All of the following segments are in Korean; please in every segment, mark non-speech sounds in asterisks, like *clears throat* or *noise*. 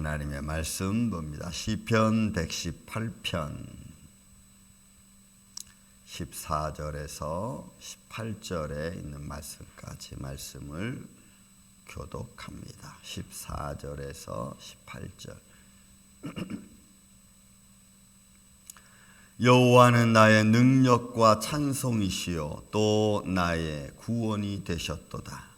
하나님의 말씀 봅니다. 시편 118편 14절에서 18절에 있는 말씀까지 말씀을 교독합니다. 14절에서 18절. *clears throat* 여호와는 나의 능력과 찬송이시요 또 나의 구원이 되셨도다.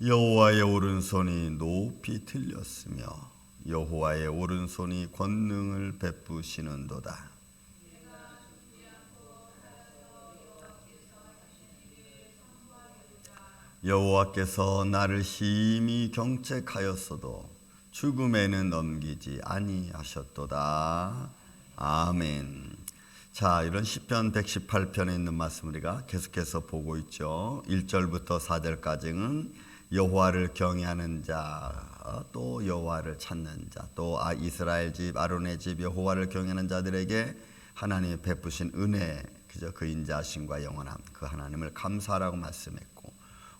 여호와의 오른손이 높이 틀렸으며 여호와의 오른손이 권능을 베푸시는도다. 여호와께서 나를 심히 경책하였어도 죽음에는 넘기지 아니하셨도다. 아멘. 자, 이런 시편 118편에 있는 말씀 우리가 계속해서 보고 있죠. 1절부터 4절까지는 여호와를 경외하는 자, 또 여호와를 찾는 자, 또 아, 이스라엘 집 아론의 집 여호와를 경외하는 자들에게 하나님이 베푸신 은혜, 그저 그 인자하심과 영원함, 그 하나님을 감사하라고 말씀했고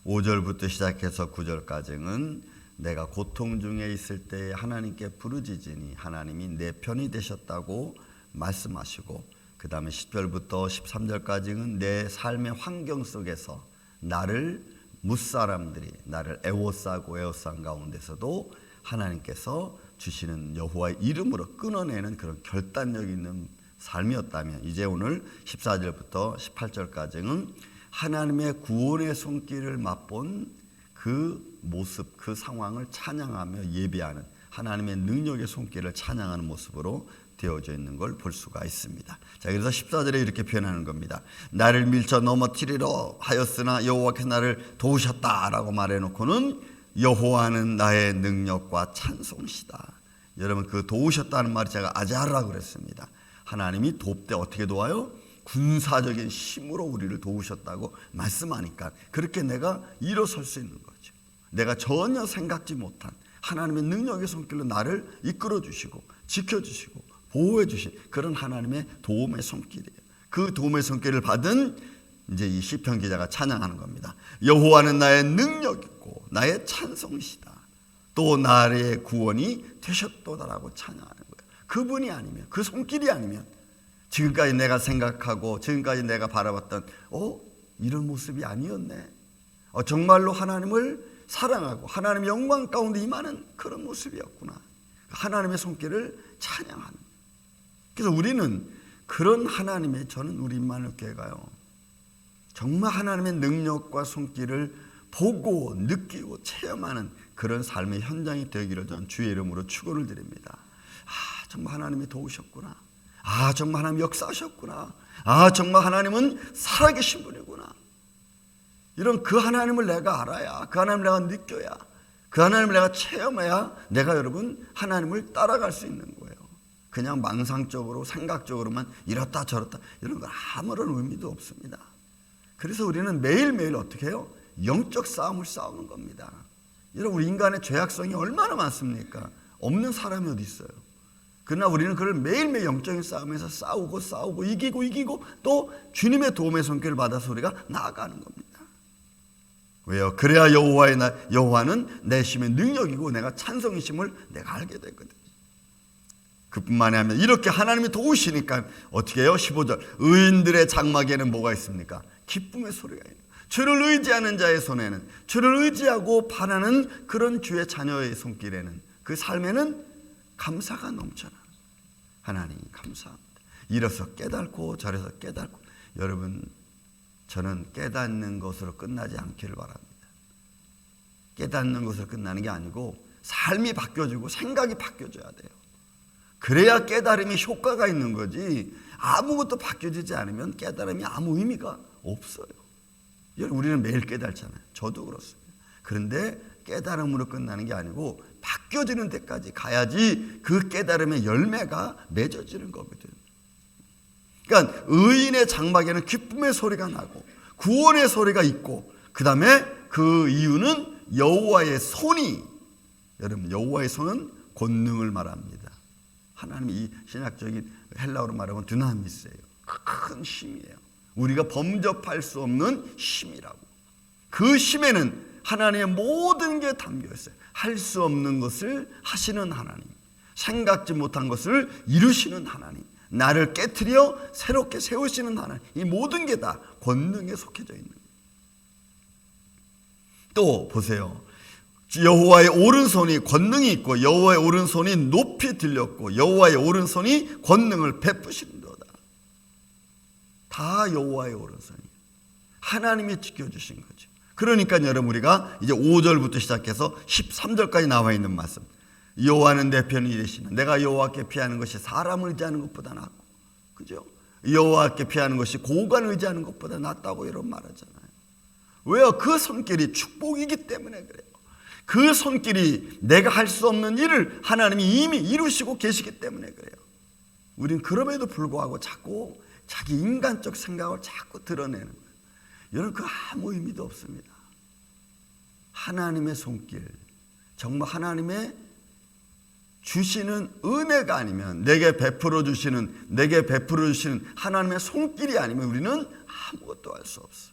5절부터 시작해서 9절까지는 내가 고통 중에 있을 때 하나님께 부르짖으니 하나님이 내 편이 되셨다고 말씀하시고 그 다음에 10절부터 13절까지는 내 삶의 환경 속에서 나를 무사람들이 나를 애워싸고 애워싼 가운데서도 하나님께서 주시는 여호와의 이름으로 끊어내는 그런 결단력 있는 삶이었다면 이제 오늘 14절부터 18절까지는 하나님의 구원의 손길을 맛본 그 모습, 그 상황을 찬양하며 예배하는 하나님의 능력의 손길을 찬양하는 모습으로 되어져 있는 걸 볼 수가 있습니다. 자, 그래서 14절에 이렇게 표현하는 겁니다. 나를 밀쳐 넘어뜨리려 하였으나 여호와께서 나를 도우셨다라고 말해 놓고는 여호와는 나의 능력과 찬송시다. 여러분 그 도우셨다는 말이 제가 아자라고 그랬습니다. 하나님이 돕때 어떻게 도와요? 군사적인 힘으로 우리를 도우셨다고 말씀하니까 그렇게 내가 일어설 수 있는 거죠. 내가 전혀 생각지 못한 하나님의 능력의 손길로 나를 이끌어 주시고 지켜 주시고 보호해 주신 그런 하나님의 도움의 손길이에요. 그 도움의 손길을 받은 이제 이 시편 기자가 찬양하는 겁니다. 여호와는 나의 능력이고 나의 찬송이시다. 또 나의 구원이 되셨도다라고 찬양하는 거예요. 그분이 아니면 그 손길이 아니면 지금까지 내가 생각하고 지금까지 내가 바라봤던 어 이런 모습이 아니었네. 어, 정말로 하나님을 사랑하고 하나님의 영광 가운데 임하는 그런 모습이었구나. 하나님의 손길을 찬양하는. 그래서 우리는 그런 하나님의 저는 우리 만을 교회가요. 정말 하나님의 능력과 손길을 보고 느끼고 체험하는 그런 삶의 현장이 되기를 저는 주의 이름으로 축원을 드립니다. 아 정말 하나님이 도우셨구나. 아 정말 하나님 역사하셨구나. 아 정말 하나님은 살아계신 분이구나. 이런 그 하나님을 내가 알아야 그 하나님을 내가 느껴야 그 하나님을 내가 체험해야 내가 여러분 하나님을 따라갈 수 있는 거예요. 그냥 망상적으로 생각적으로만 이렇다 저렇다 이런 거 아무런 의미도 없습니다. 그래서 우리는 매일매일 어떻게 해요? 영적 싸움을 싸우는 겁니다. 여러분 우리 인간의 죄악성이 얼마나 많습니까? 없는 사람이 어디 있어요? 그러나 우리는 그걸 매일매일 영적인 싸움에서 싸우고 싸우고 이기고 이기고 또 주님의 도움의 손길을 받아서 우리가 나아가는 겁니다. 왜요? 그래야 여호와의 나 여호와는 내 힘의 능력이고 내가 찬송이심을 내가 알게 되거든. 그뿐만이 아니라 이렇게 하나님이 도우시니까 어떻게 해요? 15절 의인들의 장막에는 뭐가 있습니까? 기쁨의 소리가 있는 주를 의지하는 자의 손에는 주를 의지하고 바라는 그런 주의 자녀의 손길에는 그 삶에는 감사가 넘쳐나 하나님 감사합니다. 이래서 깨닫고 저래서 깨닫고 여러분 저는 깨닫는 것으로 끝나지 않기를 바랍니다. 깨닫는 것으로 끝나는 게 아니고 삶이 바뀌어지고 생각이 바뀌어져야 돼요. 그래야 깨달음이 효과가 있는 거지 아무것도 바뀌어지지 않으면 깨달음이 아무 의미가 없어요. 우리는 매일 깨달잖아요. 저도 그렇습니다. 그런데 깨달음으로 끝나는 게 아니고 바뀌어지는 데까지 가야지 그 깨달음의 열매가 맺어지는 거거든. 그러니까 의인의 장막에는 기쁨의 소리가 나고 구원의 소리가 있고 그 다음에 그 이유는 여호와의 손이 여러분 여호와의 손은 권능을 말합니다. 하나님 이 신학적인 헬라어로 말하면 드나미스예요. 큰 힘이에요. 우리가 범접할 수 없는 힘이라고. 그 힘에는 하나님의 모든 게 담겨 있어요. 할 수 없는 것을 하시는 하나님. 생각지 못한 것을 이루시는 하나님. 나를 깨뜨려 새롭게 세우시는 하나님. 이 모든 게 다 권능에 속해져 있는. 또 보세요. 여호와의 오른손이 권능이 있고 여호와의 오른손이 높이 들렸고 여호와의 오른손이 권능을 베푸신도다. 다 여호와의 오른손이 하나님이 지켜주신 거죠. 그러니까 여러분 우리가 이제 5절부터 시작해서 13절까지 나와 있는 말씀. 여호와는 내 편이 이르시는 내가 여호와께 피하는 것이 사람을 의지하는 것보다 낫고 그죠? 여호와께 피하는 것이 고관을 의지하는 것보다 낫다고 이런 말하잖아요. 왜요? 그 손길이 축복이기 때문에 그래요. 그 손길이 내가 할 수 없는 일을 하나님이 이미 이루시고 계시기 때문에 그래요. 우린 그럼에도 불구하고 자꾸 자기 인간적 생각을 자꾸 드러내는 거예요. 여러분 그 아무 의미도 없습니다. 하나님의 손길, 정말 하나님의 주시는 은혜가 아니면 내게 베풀어 주시는 내게 베풀어 주시는 하나님의 손길이 아니면 우리는 아무것도 할 수 없어.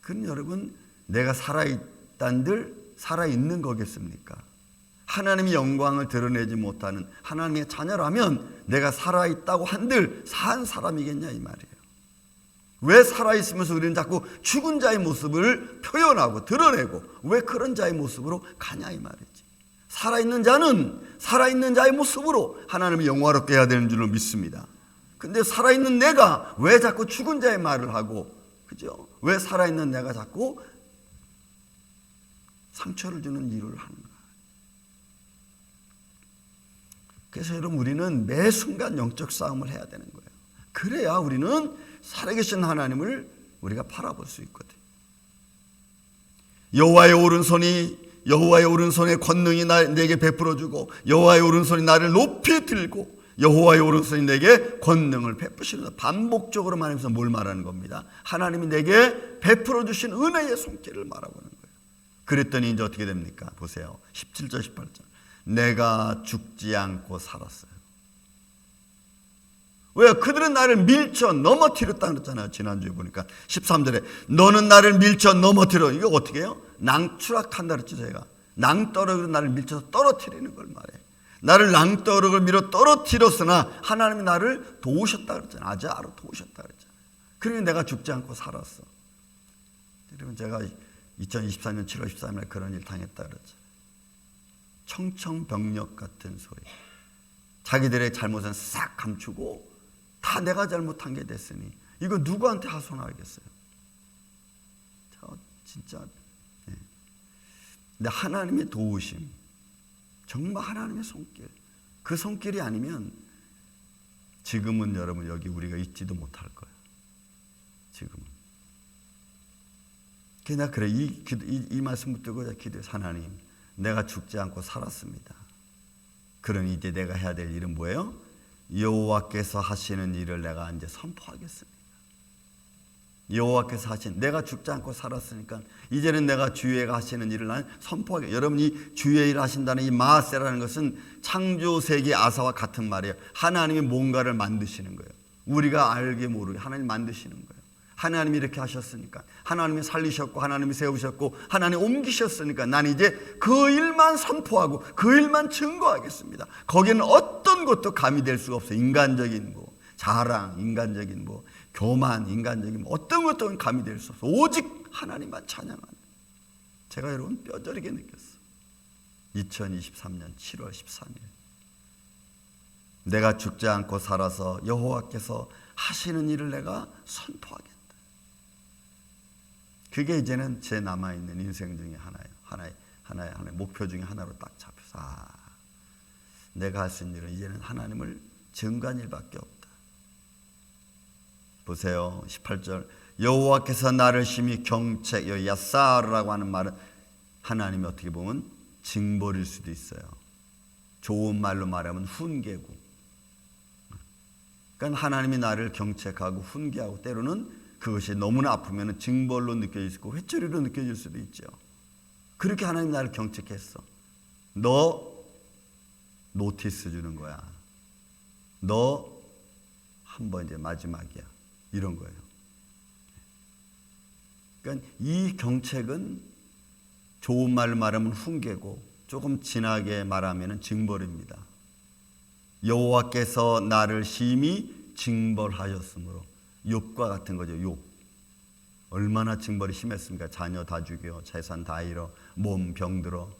그럼 여러분 내가 살아있 단들 살아있는 거겠습니까? 하나님의 영광을 드러내지 못하는 하나님의 자녀라면 내가 살아있다고 한들 산 사람이겠냐 이 말이에요. 왜 살아있으면서 우리는 자꾸 죽은 자의 모습을 표현하고 드러내고 왜 그런 자의 모습으로 가냐 이 말이지. 살아있는 자는 살아있는 자의 모습으로 하나님을 영화롭게 해야 되는 줄로 믿습니다. 근데 살아있는 내가 왜 자꾸 죽은 자의 말을 하고 그죠? 왜 살아있는 내가 자꾸 상처를 주는 일을 하는가? 그래서 여러분 우리는 매 순간 영적 싸움을 해야 되는 거예요. 그래야 우리는 살아계신 하나님을 우리가 바라볼 수 있거든. 여호와의 오른손이 여호와의 오른손의 권능이 나, 내게 베풀어 주고 여호와의 오른손이 나를 높이 들고 여호와의 오른손이 내게 권능을 베푸시는 반복적으로 말하면서 뭘 말하는 겁니다. 하나님이 내게 베풀어 주신 은혜의 손길을 말하고는 거예요. 그랬더니 이제 어떻게 됩니까? 보세요. 17절 18절. 내가 죽지 않고 살았어요. 왜? 그들은 나를 밀쳐 넘어뜨렸다 그랬잖아요. 지난주에 보니까 13절에 너는 나를 밀쳐 넘어뜨려. 이거 어떻게 해요? 낭추락한다 그랬죠, 제가. 낭떠러기로 나를 밀쳐서 떨어뜨리는 걸 말해. 나를 낭떠러기를 밀어 떨어뜨렸으나 하나님이 나를 도우셨다 그랬잖아요. 아자로 도우셨다 그랬잖아요. 그러니 내가 죽지 않고 살았어. 여러분 제가 2024년 7월 13일에 그런 일 당했다 그랬죠. 청청병력 같은 소리. 자기들의 잘못은 싹 감추고 다 내가 잘못한 게 됐으니 이거 누구한테 하소연하겠어요? 저 진짜. 네. 근데 하나님의 도우심, 정말 하나님의 손길, 그 손길이 아니면 지금은 여러분 여기 우리가 있지도 못할 거예요. 지금은. 그냥 그래 이, 이, 이 말씀 붙들고 기도해 하나님 내가 죽지 않고 살았습니다. 그러니 이제 내가 해야 될 일은 뭐예요? 여호와께서 하시는 일을 내가 이제 선포하겠습니다. 여호와께서 하신 내가 죽지 않고 살았으니까 이제는 내가 주의 하시는 일을 난 선포하게 여러분이 주의 일 하신다는 이 마세라는 것은 창조 세계 아사와 같은 말이에요. 하나님이 뭔가를 만드시는 거예요. 우리가 알게 모르게 하나님 만드시는 거예요. 하나님이 이렇게 하셨으니까 하나님이 살리셨고 하나님이 세우셨고 하나님 옮기셨으니까 난 이제 그 일만 선포하고 그 일만 증거하겠습니다. 거기는 어떤 것도 감이 될 수가 없어요. 인간적인 뭐 자랑, 인간적인 뭐 교만, 인간적인 뭐 어떤 것도 감이 될수 없어. 오직 하나님만 찬양하는. 제가 여러분 뼈저리게 느꼈어. 2023년 7월 13일. 내가 죽지 않고 살아서 여호와께서 하시는 일을 내가 선포하겠다. 그게 이제는 제 남아 있는 인생 중에 하나예요. 하나의 하나의 하나의 목표 중에 하나로 딱 잡혀서 아, 내가 할 수 있는 일은 이제는 하나님을 증거한 일밖에 없다. 보세요. 18절 여호와께서 나를 심히 경책 야사르라고 하는 말은 하나님이 어떻게 보면 징벌일 수도 있어요. 좋은 말로 말하면 훈계고. 그러니까 하나님이 나를 경책하고 훈계하고 때로는 그것이 너무나 아프면 징벌로 느껴질 수 있고 회초리로 느껴질 수도 있죠. 그렇게 하나님 나를 경책했어. 너 노티스 주는 거야. 너 한 번 이제 마지막이야. 이런 거예요. 그러니까 이 경책은 좋은 말로 말하면 훈계고 조금 진하게 말하면 징벌입니다. 여호와께서 나를 심히 징벌하였으므로 욕과 같은 거죠. 욕. 얼마나 징벌이 심했습니까? 자녀 다 죽여, 재산 다 잃어, 몸 병들어.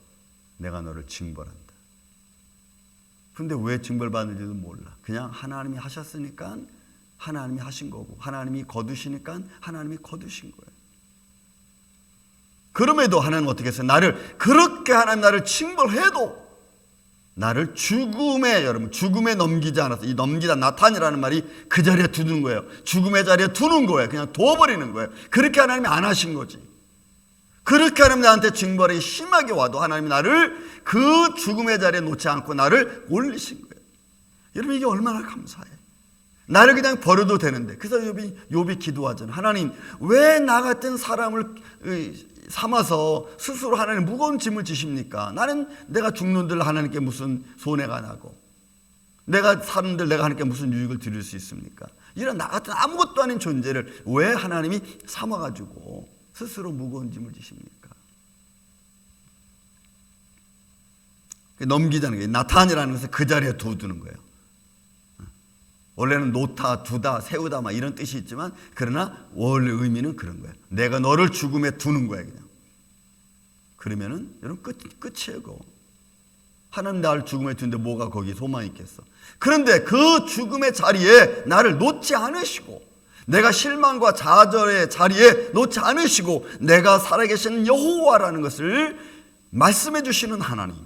내가 너를 징벌한다. 근데 왜 징벌 받는지도 몰라. 그냥 하나님이 하셨으니까 하나님이 하신 거고 하나님이 거두시니까 하나님이 거두신 거예요. 그럼에도 하나님 어떻게 했어요? 나를 그렇게 하나님 나를 징벌해도 나를 죽음에 여러분 죽음에 넘기지 않았어. 이 넘기다 나탄이라는 말이 그 자리에 두는 거예요. 죽음의 자리에 두는 거예요. 그냥 둬버리는 거예요. 그렇게 하나님이 안 하신 거지. 그렇게 하나님 나한테 징벌이 심하게 와도 하나님이 나를 그 죽음의 자리에 놓지 않고 나를 올리신 거예요. 여러분 이게 얼마나 감사해. 나를 그냥 버려도 되는데 그래서 욥이 욥이 기도하잖아. 하나님 왜 나 같은 사람을 삼아서 스스로 하나님 무거운 짐을 지십니까? 나는 내가 죽는들 하나님께 무슨 손해가 나고 내가 사는들 내가 하나님께 무슨 유익을 드릴 수 있습니까? 이런 나 같은 아무것도 아닌 존재를 왜 하나님이 삼아가지고 스스로 무거운 짐을 지십니까? 넘기자는 게 나타니라는 것은 그 자리에 두두는 거예요. 원래는 놓다, 두다, 세우다 막 이런 뜻이 있지만 그러나 원래 의미는 그런 거예요. 내가 너를 죽음에 두는 거야 그냥. 그러면은 여러분 끝 끝이에요. 그거. 하나님 나를 죽음에 두는데 뭐가 거기 소망이 있겠어? 그런데 그 죽음의 자리에 나를 놓지 않으시고 내가 실망과 좌절의 자리에 놓지 않으시고 내가 살아계신 여호와라는 것을 말씀해 주시는 하나님,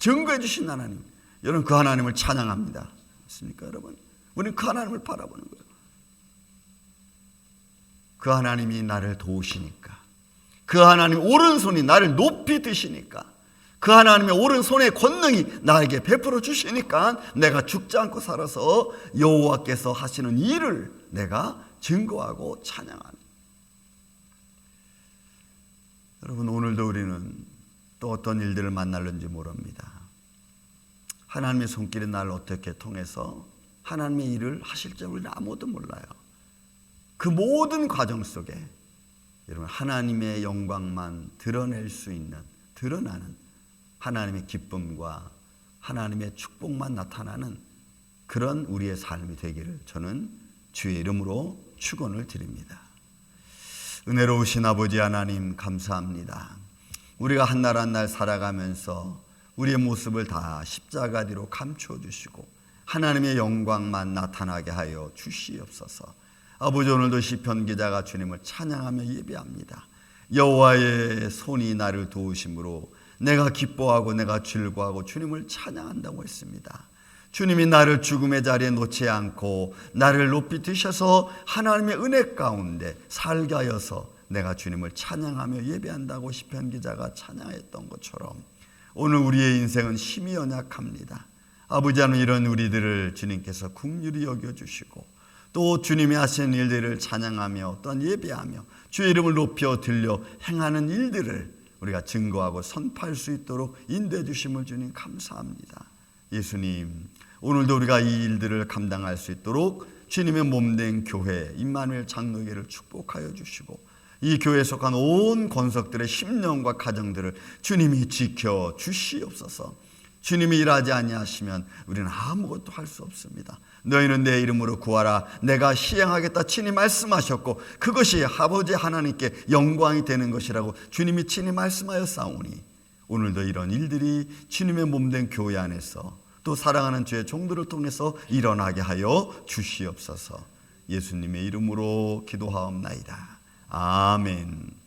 증거해 주신 하나님. 여러분 그 하나님을 찬양합니다. 있습니까, 여러분? 우리는 그 하나님을 바라보는 거예요. 그 하나님이 나를 도우시니까. 그 하나님 오른손이 나를 높이 드시니까. 그 하나님의 오른손의 권능이 나에게 베풀어 주시니까 내가 죽지 않고 살아서 여호와께서 하시는 일을 내가 증거하고 찬양하는. 여러분 오늘도 우리는 또 어떤 일들을 만날는지 모릅니다. 하나님의 손길이 나를 어떻게 통해서 하나님의 일을 하실지 우리는 아무도 몰라요. 그 모든 과정 속에 여러분 하나님의 영광만 드러낼 수 있는 드러나는 하나님의 기쁨과 하나님의 축복만 나타나는 그런 우리의 삶이 되기를 저는 주의 이름으로 축원을 드립니다. 은혜로우신 아버지 하나님 감사합니다. 우리가 한날한날 살아가면서 우리의 모습을 다 십자가 뒤로 감춰 주시고 하나님의 영광만 나타나게 하여 주시옵소서. 아버지 오늘도 시편 기자가 주님을 찬양하며 예배합니다. 여호와의 손이 나를 도우심으로 내가 기뻐하고 내가 즐거워하고 주님을 찬양한다고 했습니다. 주님이 나를 죽음의 자리에 놓지 않고 나를 높이 드셔서 하나님의 은혜 가운데 살게 하여서 내가 주님을 찬양하며 예배한다고 시편 기자가 찬양했던 것처럼 오늘 우리의 인생은 힘이 연약합니다. 아버지 하나님 이런 우리들을 주님께서 국률이 여겨 주시고 또 주님이 하시는 일들을 찬양하며 또한 예배하며 주의 이름을 높여 들려 행하는 일들을 우리가 증거하고 선포할 수 있도록 인도해 주심을 주님 감사합니다. 예수님 오늘도 우리가 이 일들을 감당할 수 있도록 주님의 몸된 교회 임마누엘 장로교를 축복하여 주시고 이 교회에 속한 온 권석들의 심령과 가정들을 주님이 지켜 주시옵소서. 주님이 일하지 아니하시면 우리는 아무것도 할 수 없습니다. 너희는 내 이름으로 구하라. 내가 시행하겠다. 친히 말씀하셨고 그것이 아버지 하나님께 영광이 되는 것이라고 주님이 친히 말씀하였사오니 오늘도 이런 일들이 주님의 몸된 교회 안에서 또 사랑하는 주의 종들을 통해서 일어나게 하여 주시옵소서. 예수님의 이름으로 기도하옵나이다. 아멘.